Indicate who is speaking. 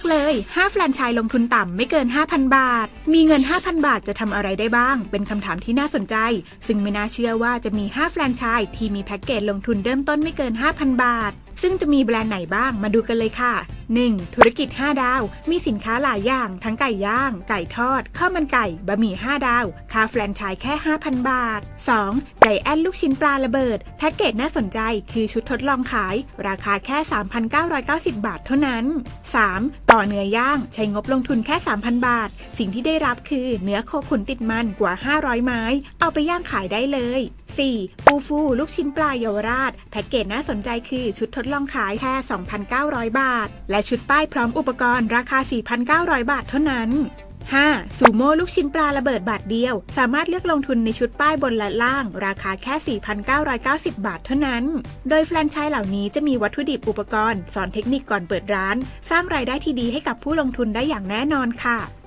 Speaker 1: อกเลย 5 แฟรนไชส์ลงทุนต่ำไม่เกิน 5,000 บาท มีเงิน 5,000 บาทจะทำอะไรได้บ้าง เป็นคำถามที่น่าสนใจ ซึ่งไม่น่าเชื่อว่าจะมี 5 แฟรนไชส์ที่มีแพ็กเกจลงทุนเริ่มต้นไม่เกิน 5,000 บาท ซึ่งจะมีแบรนด์ไหนบ้างมาดูกันเลยค่ะ 1. ธุรกิจ 5 ดาว มีสินค้าหลายอย่าง ทั้งไก่ย่าง ไก่ทอด ข้าวมันไก่ บะหมี่ 5 ดาว ค่าแฟรนไชส์แค่ 5,000 บาท 2. ไก่แอนลูกชิ้นปลาระเบิด แพ็กเกจน่าสนใจคือชุดทดลองขาย ราคาแค่ 3,990 บาทเท่านั้น 3. ต่อเนื้อย่าง ใช้งบลงทุนแค่ 3,000 บาท สิ่งที่ได้รับคือเนื้อโคขุนติดมันกว่า 500 ไม้ เอาไปย่างขายได้เลย 4. ปูฟูลูกชิ้นปลาเยาวราช แพ็กเกจน่าสนใจคือชุดทดลองขายแค่ 2,900 บาท และชุดป้ายพร้อมอุปกรณ์ราคา 4,900 บาทเท่านั้น 5. ซูโม่ลูกชิ้นปลาระเบิดบาทเดียว สามารถเลือกลงทุนในชุดป้ายบนและล่าง ราคาแค่ 4,990 บาทเท่านั้น โดยแฟรนไชส์เหล่านี้จะมีวัตถุดิบอุปกรณ์ สอนเทคนิคก่อนเปิดร้าน สร้างรายได้ที่ดีให้กับผู้ลงทุนได้อย่างแน่นอนค่ะ